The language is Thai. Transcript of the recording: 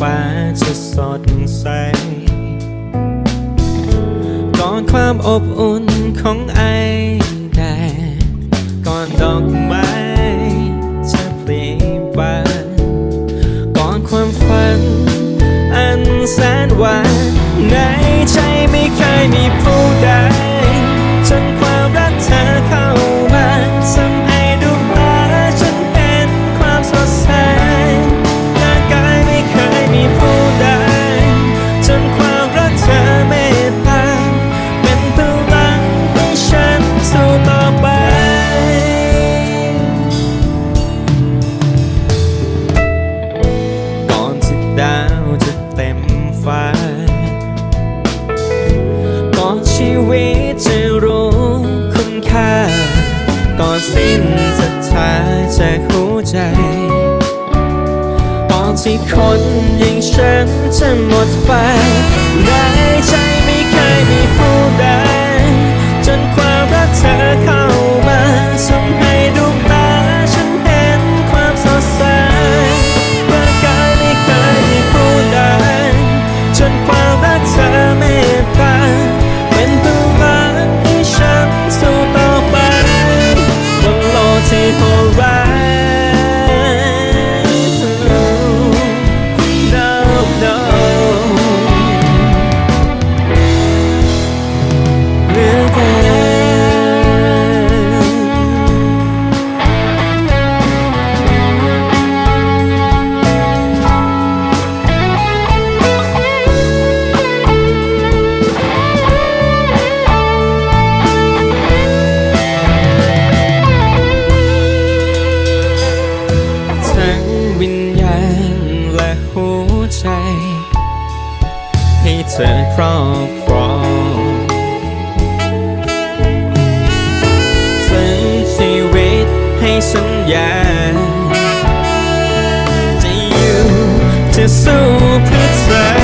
ฟ้าจะสดใสก่อนความอบอุ่นของไอแดดก่อนดอกไม้จะเปลีบานก่อนความฝันอันแสนหวานใน จากหัวใจก่อนที่คนอย่างฉันจะหมดไปในใจไม่เคยมีผู้ใด จนความรักเธอเข้ามาทำให้ดวงตาฉันเห็นความสดใสร่างกายไม่เคยมีผู้ใด จนความรักเธอเมตตาเป็นพลังให้ฉันสู้ต่อไปบนโลกที่ ให้เธอครอบครองทั้งชีวิตให้สัญญา จะอยู่จะสู้เพื่อเธอ